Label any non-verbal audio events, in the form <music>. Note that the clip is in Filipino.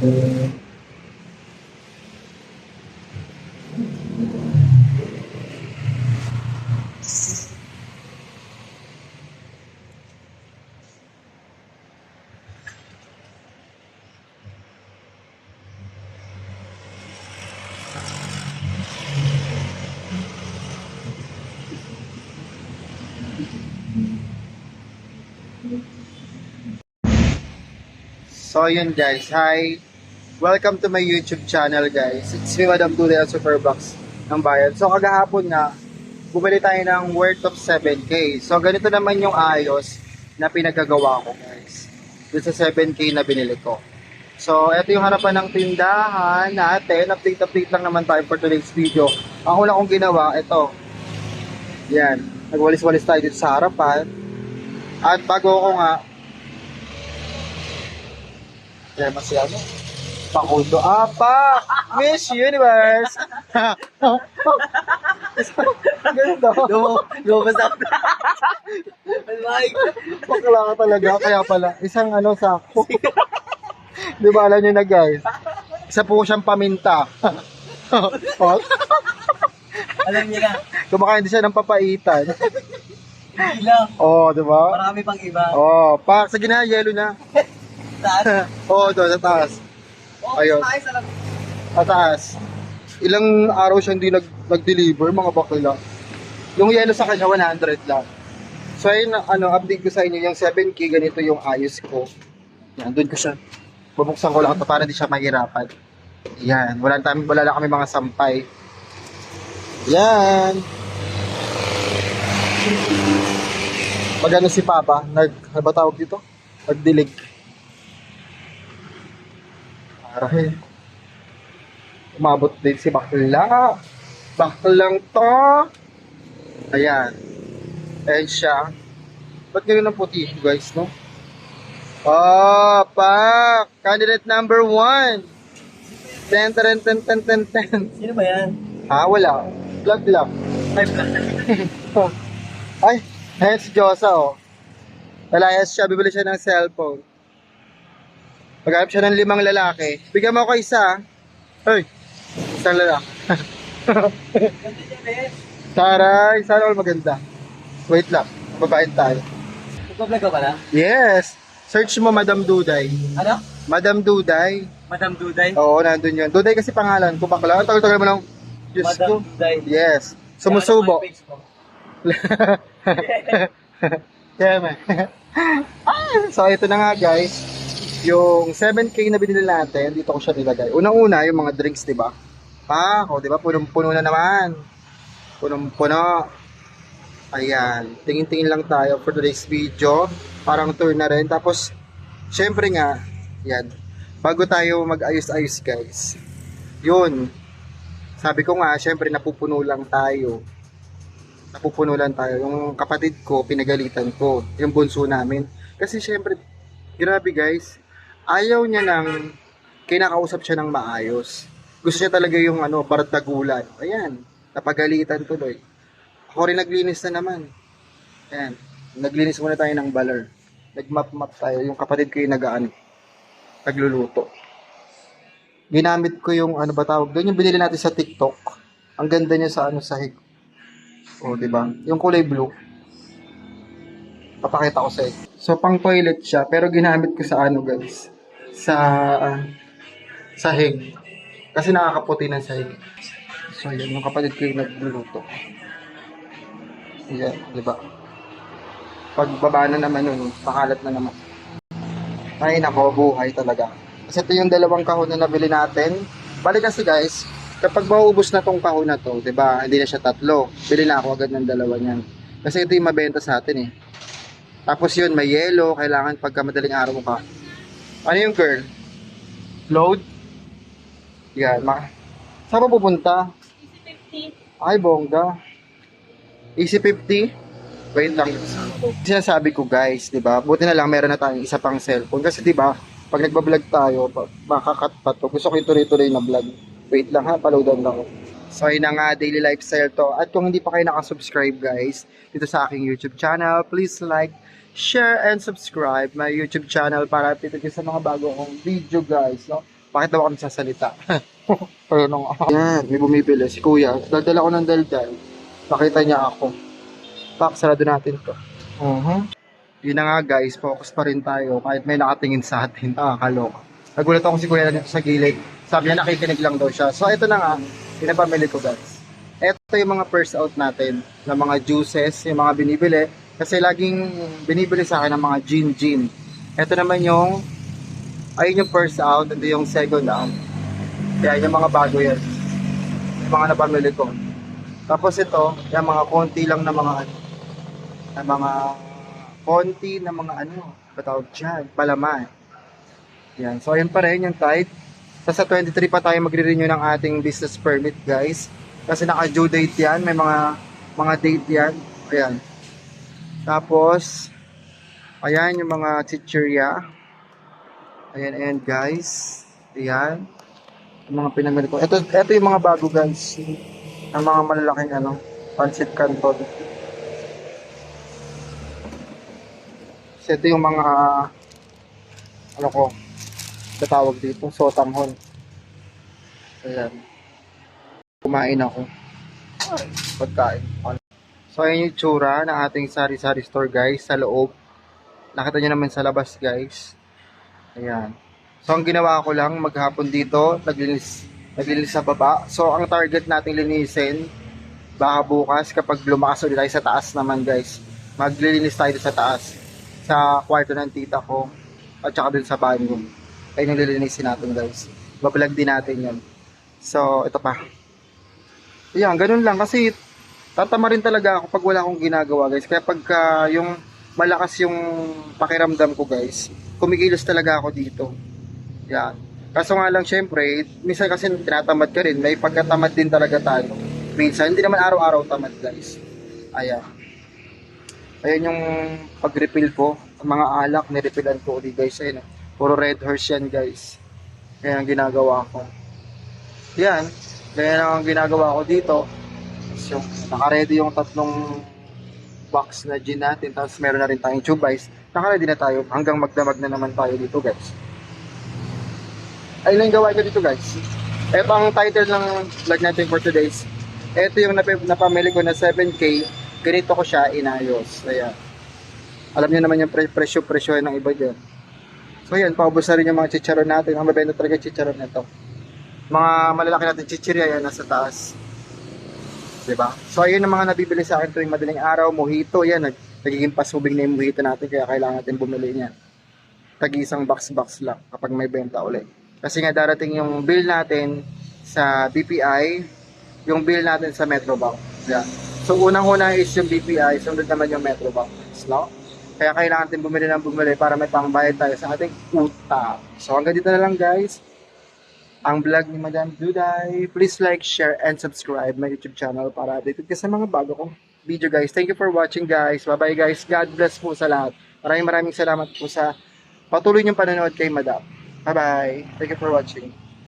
So yun guys, hi! Welcome to my YouTube channel guys. It's me Madam Dude ang Superbox ng bayan. So kagahapon nga, bumili tayo ng worth of 7K. So ganito naman yung ayos na pinagagawa ko guys. Dun sa 7K na binili ko. So ito yung harapan ng tindahan natin. Update-update lang naman tayo for today's video. Ang una kong ginawa, ito. Yan. Nagwalis-walis tayo dito sa harapan. At bago ko nga, kaya mas ano? Pakundo. Apa! Miss Universe! Ganda. Lumabas ako. Like, <laughs> Bakla ka talaga. Kaya pala, isang ano sakto. Di ba alam nyo na guys? Isa po siyang paminta. <laughs> oh, alam niyo na, kumakain din siya ng papaitan. hindi lang. Oh, di ba? Marami pang iba. Oh, pa, sige na, yellow na. Taas. <laughs> oh, doon, sa taas. Ayun. Ayos, alam. Sa taas. Ilang araw siya hindi nag, nag-deliver, mga bakla. Yung yellow sa kanya, 100 lang. So, ayun, ano, update ko sa inyo, yung 7K, ganito yung ayos ko. Yan, doon ko siya. Bubuksan ko lang ito para hindi siya mahirapan. Yan, wala, tam, wala lang kami mga sampay. Yan. Magano si Papa? Nag, ano ba tawag dito? Nagdilig. Aray. Umabot din si Bakla. Baklang to. Ayan. Ayan siya. Ba't ngayon ang puti, guys, no? Oh, pak! Candidate number one! Ten, ten, ten, ten, ten, ten. Sino ba yan? Ha, wala. Vlog lang. Ay, black. <laughs> Ay, ayan si Josa, oh. Nalayas siya, bibili siya ng cellphone. Maghanap siya ng limang lalaki. Bigyan mo ako isa, ah. Hoy, isang lalaki. <laughs> Taray, sana all maganda. Wait lang, babain tayo. Nagpa-vlog ka pala? Yes! Search mo Madam Duday. Ano? Madam Duday. Madam Duday? Oo, nandun yun. Duday kasi pangalan ko, bakla. Tagal-tagal mo lang. Diyos ko. Madam Duday. Yes. Sumusubo. ano mo? <laughs> Kaya man. <laughs> so, ito na nga guys. Yung 7K na binili natin, dito ko siya nilagay. Unang-una, yung mga drinks, di ba? Pa, o, di ba? Punong-puno na naman. Punong-puno. Ayan. Tingin-tingin lang tayo for today's video. Parang tour na rin. Tapos, syempre nga, yan. Bago tayo mag-ayos-ayos guys. Yun. Sabi ko nga, syempre napupuno lang tayo napupuno lang tayo. Yung kapatid ko, pinagalitan ko. Yung bunso namin. Kasi syempre, grabe guys, ayaw niya ng kinakausap siya ng maayos. Gusto niya talaga yung ano, bardagulan. Ayan, napagalitan tuloy. Ako rin naglinis na naman. Ayan, naglinis muna tayo ng baler. Nagmap-map tayo. Yung kapatid ko yung nagaan. Nagluluto. Ginamit ko yung ano ba tawag doon, yung binili natin sa TikTok. Ang ganda niya sa ano sa hig o, di ba? Yung kulay blue. Papakita ko sa inyo. So, pang toilet siya, pero ginamit ko sa ano, guys? Sa ah, sahig. Kasi nakakaputi ng sahig. So, yan. Yung kapatid ko yung nagluluto. Yan, di ba? Pagbaba na naman nun, pakalat na naman. Ay, nako, buhay talaga. Kasi ito yung dalawang kahon na nabili natin. Balik kasi guys, kapag maubos na tong kahon na to, 'di ba? Hindi na siya tatlo. Bili na ako agad ng dalawa niyan. Kasi ito yung mabenta sa atin eh. Tapos yun, may yellow, kailangan pagka madaling araw mo ka. Ano yung girl? Load? Yan, ma. Saan ka pupunta? Ay, bongga. Easy 50? Wait lang. Sinasabi ko guys, 'di ba? Buti na lang meron na tayong isa pang cellphone kasi 'di ba? Pag nagba-vlog tayo, pa- makakat pa to. Gusto ko yung tuloy-tuloy na vlog. Wait lang ha, paloadan lang ako. So yun na nga, daily lifestyle to. At kung hindi pa kayo nakasubscribe guys, dito sa aking YouTube channel, please like, share, and subscribe my YouTube channel para updated kayo sa mga bago kong video guys. No? Bakit daw kami sasalita? <laughs> Pero nung Yan, may bumibili. Si kuya. Daldala ko ng daldal. Nakita niya ako. Pak, sarado natin to. Uh-huh. Yun na nga guys, focus pa rin tayo kahit may nakatingin sa atin. Ah, kaloka. Nagulat ako si kuya dito sa gilid. Sabi niya nakikinig lang daw siya. So ito na nga, pinapamili ko guys. Ito yung mga first out natin na mga juices, yung mga binibili. Kasi laging binibili sa akin ng mga gin. Ito naman yung, ayun yung first out, ito yung second out. Kaya yung mga bago yan. Yung mga napamili ko. Tapos ito, yung mga konti lang na mga ano, na mga konti na mga ano, patawag dyan, palaman. Yan. So, ayun pa rin yung tide. So, sa 23 pa tayo magre-renew ng ating business permit, guys. Kasi naka-due date yan. May mga mga date yan. Ayan. Tapos, ayan yung mga chichirya. Ayan, ayan, guys. Ayan. Yung mga pinamili ko. Ito, ito yung mga bago, guys. Ang mga malalaking, ano, pancit canton. So, ito yung mga, ano ko, tatawag dito, sotanghon. Ayan. Kumain ako. Pagkain. So, ayan yung tsura ng ating sari-sari store, guys, sa loob. Nakita nyo naman sa labas, guys. Ayan. So, ang ginawa ko lang, maghapon dito, naglinis, naglinis sa baba. So, ang target nating linisin, baka bukas, kapag lumakas ulit tayo sa taas naman, guys, maglilinis tayo sa taas sa kwarto ng tita ko at saka dun sa banyo. Ayun yung lilinisin natin guys. Babalag din natin yan. So, ito pa. Yan, ganun lang kasi tatama rin talaga ako pag wala akong ginagawa guys. Kaya pagka yung malakas yung pakiramdam ko guys, kumikilos talaga ako dito. Yan. Kaso nga lang syempre, minsan kasi tinatamad ka rin, may pagkatamad din talaga tayo. Minsan, hindi naman araw-araw tamad guys. Ayan. Ayan yung pag-refill ko. Mga alak, nirefillan ko ulit guys. Ayun, oh. puro red horse yan guys. Kaya ang ginagawa ko. Yan. Kaya ang ginagawa ko dito. Yung, nakaready yung tatlong box na gin natin. Tapos meron na rin tayong tube ice. Nakaready na tayo. Hanggang magdamag na naman tayo dito guys. Ayun lang gawain ko dito guys. Ito ang title ng vlog natin for today's. Ito yung nap- napamili ko na 7K. Ganito ko siya inayos. Ayan. Alam niyo naman yung pre- presyo-presyo ng iba dyan. So yan, paubos na rin yung mga chicharon natin. Ang mabenta talaga chicharon nito. Mga malalaki natin chichirya yan nasa taas. 'Di ba? So ayun ang mga nabibili sa akin tuwing madaling araw, mojito yan. Nag nagiging pasubing na yung mojito natin kaya kailangan natin bumili niyan. Tagi isang box-box lang kapag may benta ulit. Kasi nga darating yung bill natin sa BPI, yung bill natin sa Metrobank. Yeah. So unang-una is yung BPI, sunod naman yung Metrobank. No? Kaya kailangan natin bumili ng bumili para may pangbayad tayo sa ating utang. So hanggang dito na lang guys. Ang vlog ni Madam Duday. Please like, share, and subscribe my YouTube channel para updated ka sa mga bago kong video guys. Thank you for watching guys. Bye bye guys. God bless po sa lahat. Maraming maraming salamat po sa patuloy niyong panonood kay Madam. Bye bye. Thank you for watching.